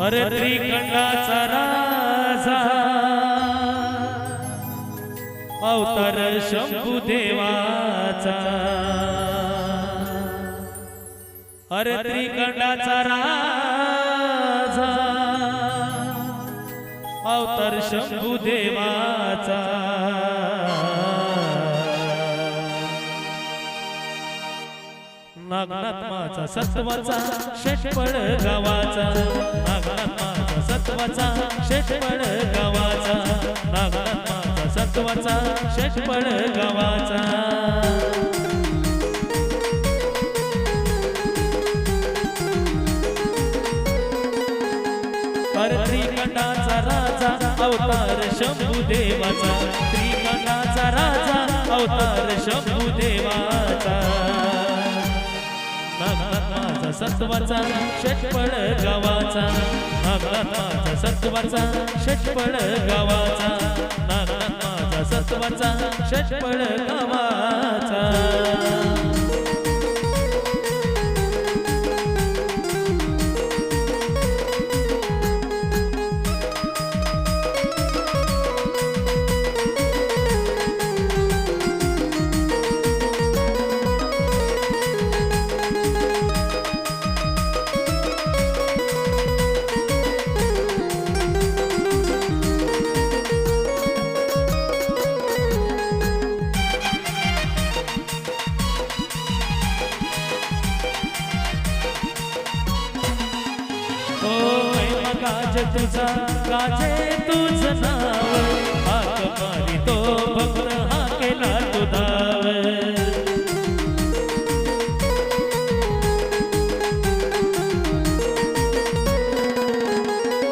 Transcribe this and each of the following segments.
अरे त्रिकंडाचा राजा. अवतार शंभू देवाचा. अरे त्रिकंडाचा राजा. अवतार शंभू देवाचा. नागनाथ माझा सत्वाचा शेषपळ गावाचा. नागनाथ माझा सत्वाचा शेषपळ गावाचा. नागनाथ माझा सत्वाचा शेषपळ गावाचा. अरे त्रिकंडाचा राजा अवतार शंभू देवाचा त्रिकंडाचा राजा अवतार शंभू देवा सत्वाचा षटपळ गावाचा. नागनाथ सत्वाचा षटपळ गावाचा. नागनाथ सत्वाचा षटपळ गावाचा. महिमा तुझा काजे तुझ नाव. हात मारी तो भक्त हा केला तू धाव.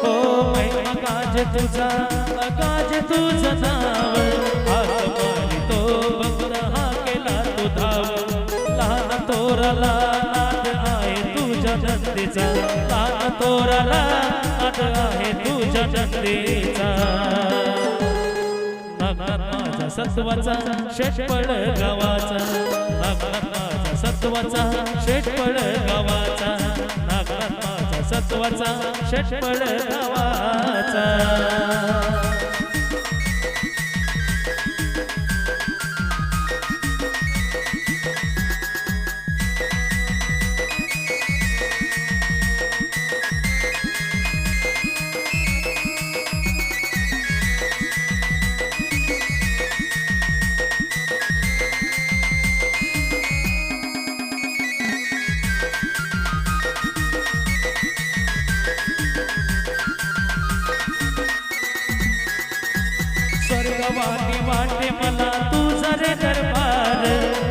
ओ महिमा काज तुझा काज तुझ नाव. हात मारी तो भक्त हा केला तू धाव. लहान तोरला नंदीचा तोराला तोरला आहे तुझ्या नंदीचा माझा सत्वाचा शेषपळ गावाचा नागनाथ माझा सत्वाचा शेषपळ गावाचा नागनाथ माझा सत्वाचा शेषपळ गावाचा स्वर्गवानी वाटे मला तुझा रे दरबार.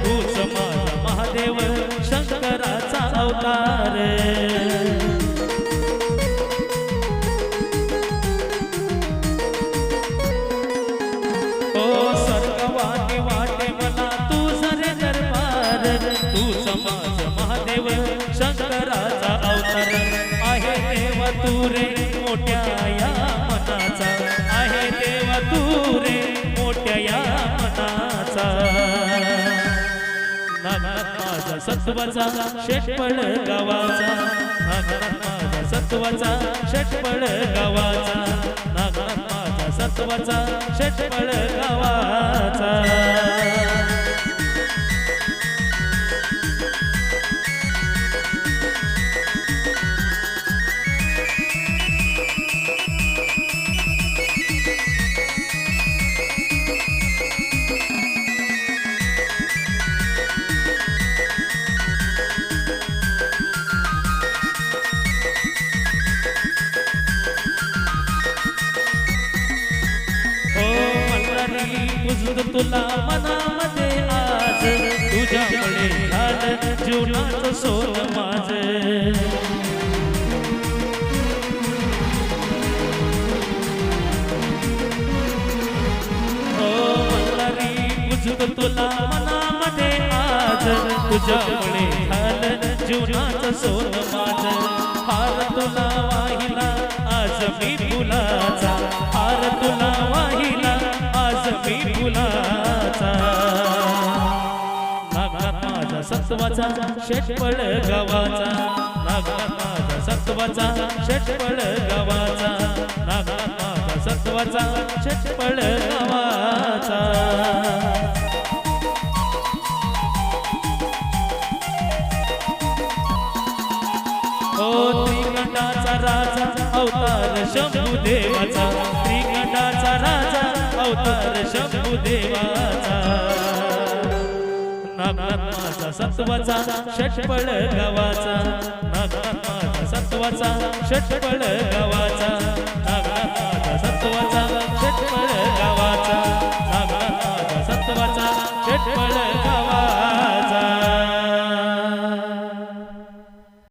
तूच माझा महादेव शंकराचा अवतार. ओ स्वर्गवानी वाटे मला तुझा रे दरबार. तूच महादेव शंकराचा अवतार. आहे देव तू रे मोठ्या या तू रे मोठ्या या मनाचा नागनाथ माझा सत्वाचा शेषपळ गावाचा. नागनाथ माझा सत्वाचा शेषपळ गावाचा. नागनाथ माझा सत्वाचा शेषपळ गावाचा. शोध तुला मनामध्ये आज. तुझ्यामुळे झालं जीवनाचं सोन माझ. हो तुला मनामध्ये आज. तुझ्यामुळे झालं जीवनाचं सोन माझ. हार तुला वाहिला आज मी तुलाचा हार तुला वाहिला सत्वाचा शेषपळ गावाचा. नागनाथ सत्वाचा षटपळ गावाचा. नागनाथ सत्वाचा षटपळ गावाचा. ओ त्रिगंडाचा राजा अवतार शंभू देवाचा. त्रिगंडाचा राजा अवतार शंभू देवाचा. नागनाथ माझा सत्वाचा षटपळ गावाचा. नागनाथ माझा सत्वाचा षटपळ गवाचा. नागनाथ